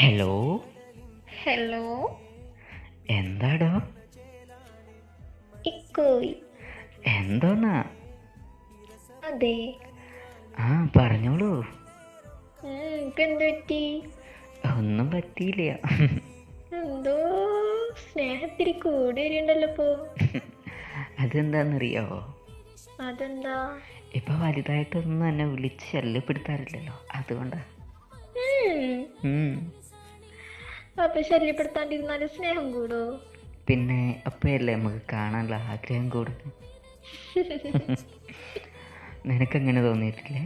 Hello hello എന്താടോ? ഇക്കോയ്. എന്തോന്നാ? അതെ. ആ പറഞ്ഞോളൂ. പറ്റി? ഒന്നും പറ്റിയില്ല. എന്തോ? സ്നേഹത്തിരി കൂടി വരുന്നുണ്ടല്ലോ ഇപ്പോ. അതെന്താണെന്നറിയോ അതെന്താ? ഇപ്പൊ വലുതായിട്ടൊന്നും എന്നെ വിളിച്ച് ശല്യപ്പെടുത്താറില്ലല്ലോ. അതുകൊണ്ടാ. അപ്പൊ ശല്യപ്പെടുത്താണ്ടിരുന്നാൽ സ്നേഹം കൂടോ പിന്നെ അപ്പയല്ലേ നമുക്ക് കാണാനുള്ള ആഗ്രഹം കൂടുന്നു നിനക്കങ്ങനെ തോന്നിയിട്ടില്ലേ?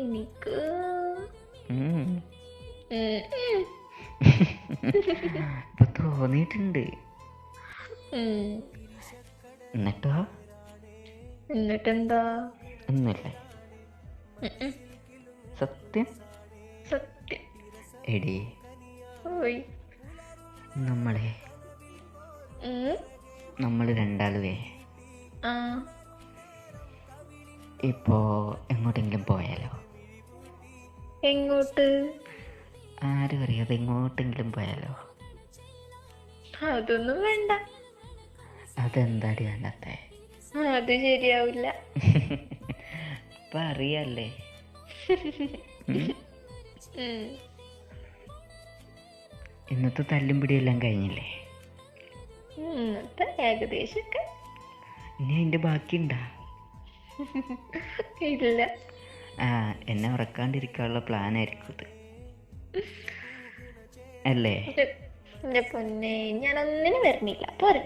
എനിക്ക്? ഇപ്പൊ തോന്നിയിട്ടുണ്ട്. എന്നിട്ടോ? എന്നിട്ടെന്താ? ഒന്നുമില്ലേ. സത്യം? സത്യം. എടി ഓയ് നമ്മളെ. നമ്മൾ രണ്ടാളുവേ. ഇപ്പോ എങ്ങോട്ടെങ്കിലും പോയാലോ? എങ്ങോട്ട്? ആരും അറിയാതെ എങ്ങോട്ടെങ്കിലും പോയാലോ? അതൊന്നും വേണ്ട. അതെന്താടി വേണ്ടാത്തെ അത് ശരിയാവില്ല. ഇപ്പം അറിയാല്ലേ. ഇന്നത്തെ തല്ലും പിടിയെല്ലാം കഴിഞ്ഞില്ലേ? ഇന്നത്തെ ഏകദേശമൊക്കെ ഇനി അതിന്റെ ബാക്കിയുണ്ടാ? ഇല്ല. ആ എന്നെ ഉറക്കാണ്ടിരിക്കാനുള്ള പ്ലാൻ ആയിരിക്കും ഇത്. അല്ലേ? എന്റെ പൊന്നെ ഞാൻ ഒന്നിനും വരുന്നില്ല പോരെ.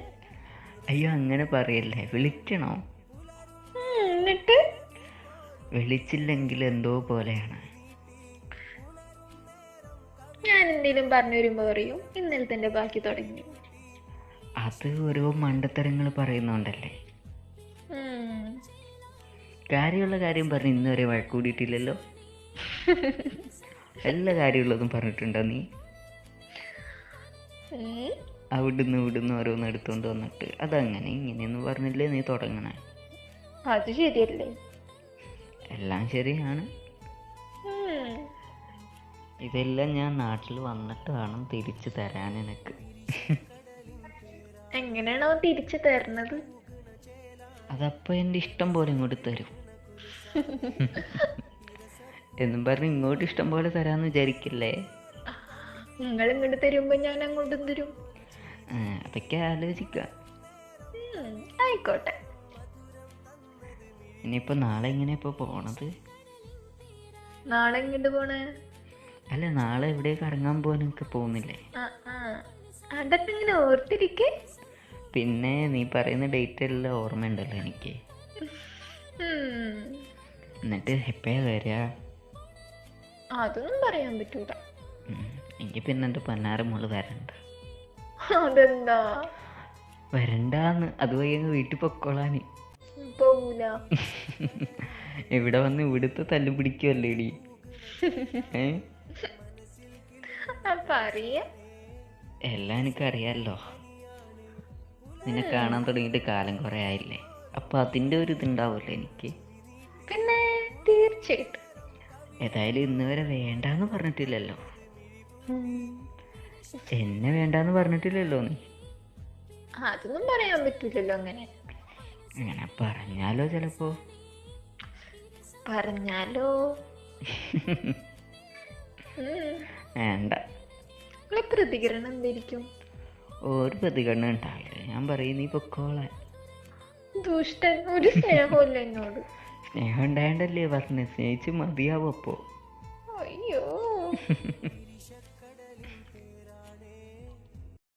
അയ്യോ അങ്ങനെ പറയല്ലേ. വിളിക്കണോ? എന്നിട്ട്? വിളിച്ചില്ലെങ്കിൽ എന്തോ പോലെയാണ്. എന്തെങ്കിലും പറഞ്ഞു വരുമ്പോൾ പറയും ഇന്നലത്തെ ബാക്കി തുടങ്ങി. അത് ഓരോ മണ്ടത്തരങ്ങൾ പറയുന്നുണ്ടല്ലേ? കാര്യമുള്ള കാര്യം പറഞ്ഞ് ഇന്ന് വരെ വഴക്കൂടിയിട്ടില്ലല്ലോ എല്ലാ കാര്യമുള്ളതും പറഞ്ഞിട്ടുണ്ടോ നീ. അവിടുന്ന് ഇവിടുന്ന് ഓരോന്ന് എടുത്തുകൊണ്ട് വന്നിട്ട്. അതങ്ങനെ ഇങ്ങനെയൊന്നും പറഞ്ഞില്ലേ നീ തുടങ്ങണേ? അത് ശരിയല്ലേ? എല്ലാം ശരിയാണ്. ഇതെല്ലാം ഞാൻ നാട്ടിൽ വന്നിട്ട് വേണം തിരിച്ചു തരാൻ എനിക്ക്. എങ്ങനെയാണോ തിരിച്ചു തരുന്നത്? അതപ്പോ എന്റെ ഇഷ്ടം പോലെ ഇങ്ങോട്ട് തരും. എന്നും പറഞ്ഞ് ഇങ്ങോട്ട് ഇഷ്ടം പോലെ തരാന്ന് വിചാരിക്കില്ലേ? നിങ്ങൾ ഇങ്ങോട്ട് തരുമ്പോ ഞാൻ അങ്ങോട്ടും തരും അതൊക്കെ ആലോചിക്കാം ആയിക്കോട്ടെ. ഇനിയിപ്പോ നാളെ എങ്ങനെയാ ഇപ്പോൾ പോണത്? നാളെ ഇങ്ങോട്ട് പോണേ? അല്ല നാളെ എവിടെ കറങ്ങാൻ പോകാൻ എനിക്ക് പോകുന്നില്ലേ അതൊക്കെ ഇങ്ങനെ ഓർത്തിരിക്കേ. പിന്നെ നീ പറയുന്ന ഡേറ്റ് എല്ലാം ഓർമ്മയുണ്ടല്ലോ എനിക്ക്. എന്നിട്ട് എപ്പോഴാ വരിക? അതൊന്നും പറയാൻ പറ്റൂല. എനിക്ക് പിന്നെ എന്റെ പന്നാറ് മോൾ വരണ്ട. അതെന്താ? വരണ്ടാന്ന്. അതുവഴി അങ്ങ് വീട്ടിൽ പൊക്കോളാന് ഇവിടെ വന്ന് ഇവിടുത്തെ തല്ലു പിടിക്കുമല്ലേ ഇടി അറിയാം എല്ലാം എനിക്കറിയാലോ. നിന്നെ കാണാൻ തുടങ്ങിയിട്ട് കാലം കുറെ ആയില്ലേ? അപ്പൊ അതിന്റെ ഒരു ഇതുണ്ടാവുമല്ലോ എനിക്ക്. പിന്നെ തീർച്ചയായിട്ടും. ഏതായാലും ഇന്ന് വരെ വേണ്ടാന്ന് പറഞ്ഞിട്ടില്ലല്ലോ. എന്നെ വേണ്ടാന്ന് പറഞ്ഞിട്ടില്ലല്ലോ നീ. അതൊന്നും പറയാൻ പറ്റില്ലല്ലോ അങ്ങനെ. അങ്ങനെ പറഞ്ഞാലോ ചിലപ്പോ. പറഞ്ഞാലോ. വേണ്ട. പ്രതികരണം എന്തായിരിക്കും? ഒരു പ്രതികരണം ഉണ്ടാവില്ല ഞാൻ പറയും നീ പൊക്കോളെ ദുഷ്ടൻ ഒരു സ്നേഹമില്ല എന്നോട്. സ്നേഹം ഉണ്ടായണ്ടല്ലേ പറഞ്ഞു സ്നേഹിച്ച് മതിയാവും അപ്പോ. അയ്യോ.